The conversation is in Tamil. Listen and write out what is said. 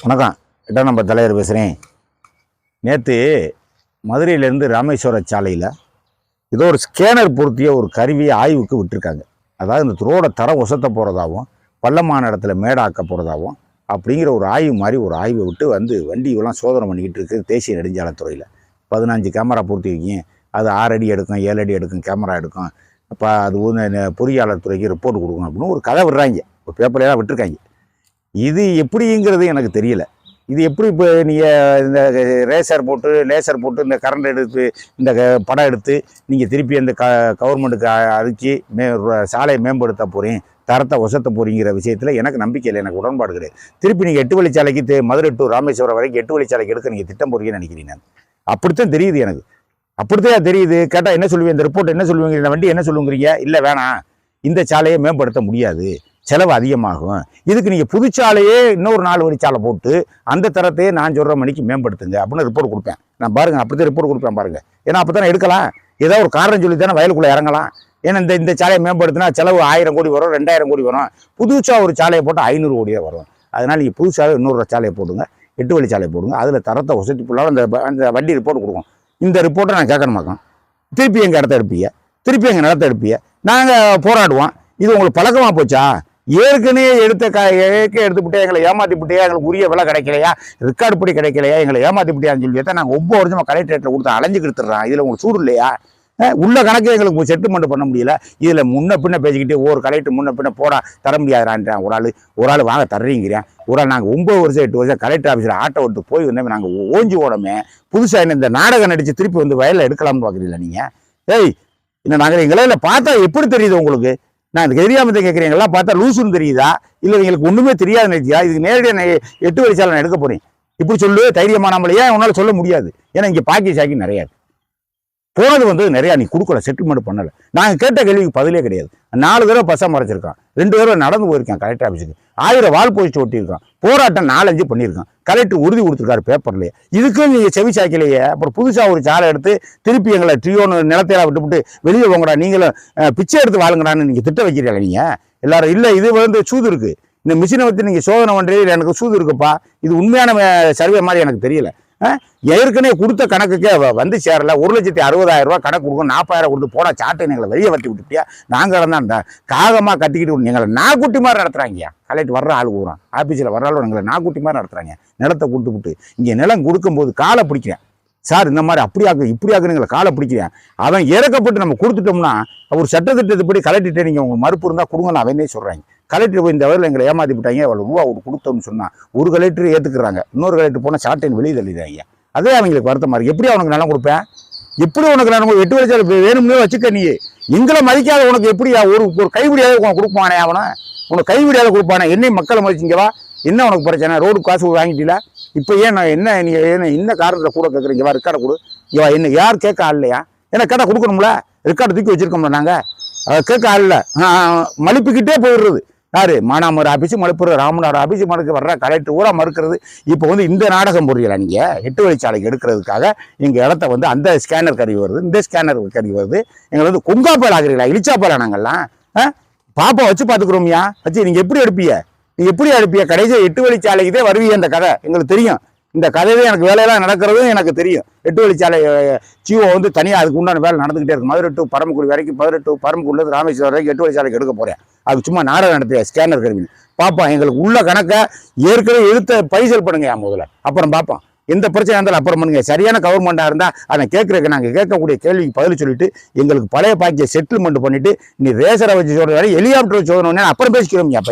வணக்கம். இடம் நம்ம தலைவர் பேசுகிறேன் நேற்று மதுரையிலேருந்து ராமேஸ்வர சாலையில் ஏதோ ஒரு ஸ்கேனர் பொருத்திய ஒரு கருவியை ஆய்வுக்கு விட்டுருக்காங்க. அதாவது இந்த ரோட தரம் ஒசத்த போகிறதாவும் பள்ளமான இடத்துல மேடாக்க போகிறதாவும் அப்படிங்கிற ஒரு ஆய்வு மாதிரி ஒரு ஆய்வை விட்டு வந்து வண்டியெல்லாம் சோதனை பண்ணிக்கிட்டு இருக்குது தேசிய நெடுஞ்சாலைத்துறையில். பதினஞ்சு கேமரா பொருத்தி வைக்கிங்க அது ஆறு அடி எடுக்கும் ஏழு அடி எடுக்கும் கேமரா எடுக்கும். இப்போ அது பொறியாளர் துறைக்கு ரிப்போர்ட் கொடுக்கணும் அப்படின்னு ஒரு கதை விடுறாங்க. ஒரு பேப்பர்லாம் விட்டுருக்காங்க. இது எப்படிங்கிறது எனக்கு தெரியல. இது எப்படி இப்போ நீங்கள் இந்த ரேசர் போட்டு லேசர் போட்டு இந்த கரண்ட் எடுத்து இந்த க- படம் எடுத்து நீங்கள் திருப்பி அந்த க கவர்மெண்ட்டுக்கு அறிக்கி மே சாலையை மேம்படுத்த போகிறீங்க தரத்தை ஒசத்த போகிறீங்கிற விஷயத்தில் எனக்கு நம்பிக்கை இல்லை எனக்கு உடன்பாடு கிடையாது. திருப்பி நீங்கள் எட்டு வழிச்சாலைக்கு தே- மதுரை டு ராமேஸ்வரம் வரைக்கும் எட்டு வழிச்சாலைக்கு எடுக்க நீங்கள் திட்டம் போறீங்கன்னு நினைக்கிறீங்க நான். அப்படித்தான் தெரியுது எனக்கு. அப்படித்தான் தெரியுது. கேட்டால் என்ன சொல்லுவீங்க? இந்த ரிப்போர்ட் என்ன சொல்லுவீங்க? இந்த வண்டி என்ன சொல்லுங்கிறீங்க? இல்லை வேணாம். இந்த சாலையை மேம்படுத்த முடியாது. செலவு அதிகமாகும். இதுக்கு நீங்கள் புதுச்சாலையே இன்னொரு நாலு வரிச்சாலை போட்டு அந்த தரத்தையே நான் சொல்கிற மணிக்கு மேம்படுத்துங்க அப்படின்னு ரிப்போர்ட் கொடுப்பேன். நான் பாருங்கள் அப்படி தான் ரிப்போர்ட் கொடுப்பேன் பாருங்கள் ஏன்னா அப்போ தானே எடுக்கலாம். ஏதோ ஒரு காரணம் சொல்லி தானே வயலுக்குள்ளே இறங்கலாம். ஏன்னா இந்த இந்த சாலையை மேம்படுத்தினா செலவு ஆயிரம் கோடி வரும் ரெண்டாயிரம் கோடி வரும். புதுசாக ஒரு சாலையை போட்டால் ஐநூறு கோடியாக வரும். அதனால் நீங்கள் புதுசாக இன்னொரு சாலையை போடுங்க எட்டு வழி சாலையை போடுங்க. அதில் தரத்தை வசதி ஃபுல்லாக அந்த அந்த வண்டி ரிப்போர்ட் கொடுக்கும். இந்த ரிப்போர்ட்டை நான் கேட்கணுமாக்கோம் திருப்பி எங்கள் இடத்த எடுப்பீங்க? திருப்பி எங்கள் நிலத்தை எடுப்பீங்க? நாங்கள் போராடுவோம். இது உங்களுக்கு பழக்கமாக போச்சா? ஏற்கனவே எடுத்த க ஏற்க எடுத்துவிட்டு எங்களை ஏமாத்தி விட்டியா எங்களுக்கு உரிய விலை கிடைக்கலையா ரெக்கார்டு படி கிடைக்கலையா எங்களை ஏமாத்தி விட்டியான்னு சொல்லி தான் நாங்கள் ஒவ்வொரு வருஷமாக கலெக்டரேட்டில் கொடுத்து அலைஞ்சு கொடுத்துட்றோம் இதில் உங்களுக்கு சூடு இல்லையா? உள்ள கணக்கு எங்களுக்கு செட்டில்மெண்ட் பண்ண முடியல. இதில் முன்ன பின்ன பேசிக்கிட்டு ஒரு கலெக்டர் முன்ன பின்ன போடா தர முடியாதான்றான் ஒரு ஆள் ஒரு ஆள் வாங்க தர்றீங்கிறேன். ஒரு ஆள் நாங்கள் ஒம்பது வருஷம் எட்டு வருஷம் கலெக்டர் ஆஃபீஸில் ஆட்டோ விட்டு போய் வந்தோம். நாங்கள் ஓஞ்சி ஓடமே. புதுசாக என்ன இந்த நாடகம் நடித்து திருப்பி வந்து வயலில் எடுக்கலாம்னு பார்க்குறீங்களா நீங்கள் ஏய் இந்த நாங்கள் எங்களை பார்த்தா எப்படி தெரியுது உங்களுக்கு? நான் இந்த தெரியாம கேட்குறேன் எங்கெல்லாம் பார்த்தா லூசுன்னு தெரியுதா? இல்லை எங்களுக்கு ஒன்றுமே தெரியாது நினைச்சியா இதுக்கு நேரடியாக நான் எட்டு வரிசாலை நான் எடுக்க போகிறேன் இப்படி சொல்லு தைரியமானாமலையா உன்னால் சொல்ல முடியாது? ஏன்னா இங்கே பாக்கி சாக்கி நிறையா போனது வந்து நிறையா நீ கொடுக்கல செட்டில்மெண்ட் பண்ணலை. நாங்கள் கேட்ட கேள்விக்கு பதிலே கிடையாது. நாலு தடவை பசை மறைச்சிருக்கான். ரெண்டு தடவை நடந்து போயிருக்கான் கலெக்டர் ஆஃபீஸுக்கு ஆயிரம் வால் போயிச்சு ஒட்டியிருக்கான். போராட்டம் நாலஞ்சு பண்ணியிருக்கான். கலெக்டர் உறுதி கொடுத்துருக்காரு பேப்பர்லேயே இதுக்கும் நீங்கள் செவி சாய்க்கலையே. அப்புறம் புதுசாக ஒரு சாலை எடுத்து திருப்பி எங்களை ட்ரியோன்னு நிலத்தையெல்லாம் விட்டுவிட்டு வெளியே போங்கடா நீங்களும் பிச்சை எடுத்து வாழுங்கடான்னு நீங்கள் திட்ட வைக்கிறீங்களா நீங்கள் எல்லாரும் இல்லை இது வந்து சூது இருக்குது இந்த மிஷினை வச்சு நீங்கள் சோதனை பண்ணுறீங்க எனக்கு சூது இருக்குப்பா. இது உண்மையான சர்வே மாதிரி எனக்கு தெரியல. ஏற்கனவே கொடுத்த கணக்குக்கே வந்து சேரல. ஒரு லட்சத்தி அறுபதாயிரம் ரூபா கணக்கு கொடுக்கும் நாற்பதாயிரம் கொடுத்து போட சாட்டை எங்களை வெளியே வட்டி விட்டுட்டியா? நாங்கள் தான் காகமாக கட்டிக்கிட்டு எங்களை நாக்குட்டி மாதிரி நடத்துகிறாங்கய்யா கலெக்ட் வர்ற ஆள் கூறான் ஆஃபீஸில் வர்ற ஆள் எங்களை நாக்குட்டி மாதிரி நடத்துகிறாங்க நிலத்தை கொடுத்து விட்டு. இங்கே நிலம் கொடுக்கும்போது காலை பிடிக்கிறேன். சார் இந்த மாதிரி அப்படி ஆக்கு இப்படி ஆக்குனுங்களை காலை பிடிக்கிறேன். அவன் இறக்கப்பட்டு நம்ம கொடுத்துட்டோம்னா ஒரு சட்டத்திட்டத்துப்படி கலெக்டர்கிட்ட நீங்கள் உங்கள் மறுப்பு இருந்தால் கொடுங்கன்னு அவனே சொல்கிறாங்க கலெக்டர் போய் இந்த வரையில் எங்களை ஏமாத்தி விட்டாங்க அவ்வளோ ரூபா அவர் கொடுத்தோம்னு சொன்னால் ஒரு கலெக்டர் ஏற்றுக்குறாங்க இன்னொரு கலெக்டர் போனால் சாட்டைன்னு வெளியே தள்ளிடுறாங்க. அதே அவங்களுக்கு வருத்தமாக மாதிரி எப்படி அவனுக்கு நிலம் கொடுப்பேன்? எப்படி உனக்கு நான் எட்டு வருஷம் வேணும்னே வச்சுக்க நீ. எங்களை மதிக்காத உனக்கு எப்படி ஒரு ஒரு கைவிடியாத உனக்கு கொடுப்பானே அவனை? உனக்கு கைவிடியாத கொடுப்பானே? என்னையும் மக்களை மதிச்சிங்கவா என்ன உனக்கு பிரச்சனை? ரோடு காசு வாங்கிட்டீங்களா? இப்போ ஏன் நான் என்ன நீங்கள் என்ன என்ன காரணத்தில் கூட கேட்குறீங்க வா ரெக்கார்டை கொடு. இவா என்ன யார் கேட்க ஆள் ஏன்னா கேட்டால் கொடுக்கணும்ல. ரெக்கார்டு தூக்கி வச்சுருக்கோம்ல நாங்கள் கேட்க ஆள் மலிப்புக்கிட்டே போயிடுறது. யாரு? மானாமர் ஆஃபீஸு மலுப்புற ராமநாடு ஆஃபீஸு மறுக்க வர்ற கலெக்டர் ஊரா மறுக்கிறது. இப்போ வந்து இந்த நாடகம் புரியல நீங்கள் எட்டு வழிச்சாலைக்கு எடுக்கிறதுக்காக எங்கள் இடத்த வந்து அந்த ஸ்கேனர் கருவி வருது. இந்த ஸ்கேனர் கருவி வருது. எங்களை வந்து கொங்காப்பால் ஆகிறீங்களா இழிச்சாப்பாலா நாங்கள்லாம்? ஆ? பாப்பா வச்சு பார்த்துக்குறோம்யா வச்சு நீங்கள் எப்படி எடுப்பீங்க? நீ எப்படி அனுப்பிய? கடைசியாக எட்டு வழிச்சாலைக்குதே வருவிய அந்த கதை. எங்களுக்கு தெரியும். இந்த கதையே எனக்கு வேலையெல்லாம் நடக்கிறதும் எனக்கு தெரியும். எட்டு வழிச்சாலை சிஓ வந்து தனியாக அதுக்கு உண்டான வேலை நடந்துக்கிட்டே இருக்கு. மதுரை டு பரமக்குடி வரைக்கும் மதுரை டு பரமக்குடிலேருந்து ராமேஸ்வரம் வரைக்கும் எட்டு வழிச்சாலைக்கு எடுக்க போகிறேன் அது சும்மா நாடகம் நடத்திய ஸ்கேனர் கருவி பார்ப்போம் எங்களுக்கு உள்ள கணக்கை ஏற்கனவே எழுத்த பைசல் பண்ணுங்க என் முதல்ல. அப்புறம் பார்ப்போம் எந்த பிரச்சனை இருந்தாலும் அப்புறம் பண்ணுங்க. சரியான கவர்மெண்ட்டாக இருந்தால் அதை கேட்குறதுக்கு நாங்கள் கேட்கக்கூடிய கேள்விக்கு பதில் சொல்லிட்டு எங்களுக்கு பழைய பாக்கிய செட்டில்மெண்ட் பண்ணிட்டு நீ ரேசரை வச்சு சொல்கிற வரை ஹெலிகாப்டர் வச்சு அப்புறம் பேசிக்கிறோம் என்